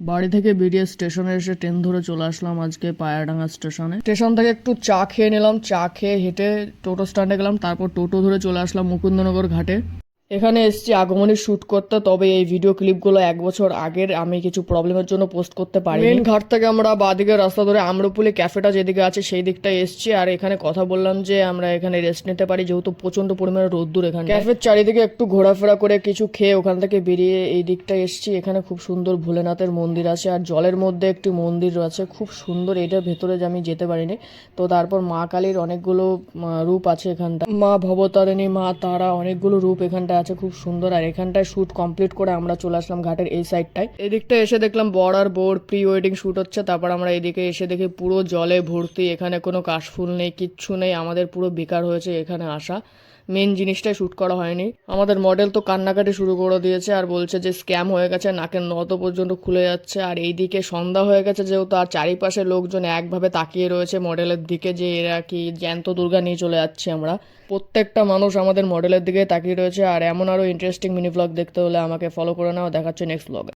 বাড়ি থেকে বেরিয়ে স্টেশনে এসে ট্রেন ধরে চলে আসলাম আজকে পায়াডাঙ্গা স্টেশনে। স্টেশন থেকে একটু চা খেয়ে নিলাম, চা খেয়ে হেঁটে টোটো স্ট্যান্ডে গেলাম, তারপর টোটো ধরে চলে আসলাম মুকুন্দনগর ঘাটে। এখানে এসেছি আগমনে শ্যুট করতে তবে এই ভিডিও ক্লিপগুলো এক বছর আগের আমি কিছু প্রবলেমের জন্য পোস্ট করতে পারি মেন ঘাট থেকে আমরা বাদিকে রাস্তা ধরে আম্রপুলি ক্যাফেটা যেদিকে আছে সেই দিকটায় এসেছি। আর এখানে কথা বললাম যে আমরা এখানে রেস্ট নিতে পারি যেহেতু প্রচণ্ড পরিমাণে রোদ্দুর এখানে ক্যাফের চারিদিকে একটু ঘোরাফেরা করে কিছু খেয়ে ওখান থেকে বেরিয়ে এই দিকটায় এসেছি। এখানে খুব সুন্দর ভোলেনাথের মন্দির আছে আর জলের মধ্যে একটি মন্দির আছে খুব সুন্দর এটার ভেতরে যে আমি যেতে পারিনি। তো তারপর মা কালীর অনেকগুলো রূপ আছে এখানটা মা ভবতারিণী মা তারা অনেকগুলো রূপ এখানটা আছে, খুব সুন্দর। আর এখানটায় শ্যুট কমপ্লিট করে আমরা চলে আসলাম ঘাটের এই সাইডটায় এদিকটা এসে দেখলাম বড় আর বোর প্রি ওয়েডিং শ্যুট হচ্ছে। তারপর আমরা এদিকে এসে দেখি পুরো জলে ভর্তি, এখানে কোনো কাশফুল নেই, কিচ্ছু নেই। আমাদের পুরো বেকার হয়েছে এখানে আসা। মেন জিনিসটাই শ্যুট করা হয়নি। আমাদের মডেল তো কান্নাকাটি শুরু করে দিয়েছে আর বলছে যে স্ক্যাম হয়ে গেছে, নাকের নত পর্যন্ত খুলে যাচ্ছে। আর এইদিকে সন্ধ্যা হয়ে গেছে যেহেতু, আর চারিপাশে লোকজন একভাবে তাকিয়ে রয়েছে মডেলের দিকে যে এরা কি জ্যান্ত দুর্গা নিয়ে চলে যাচ্ছি আমরা। প্রত্যেকটা মানুষ আমাদের মডেলের দিকে তাকিয়ে রয়েছে। আর এমন আরও ইন্টারেস্টিং মিনি ব্লগ দেখতে হলে আমাকে ফলো করে নাও। দেখাচ্ছে নেক্সট ব্লগে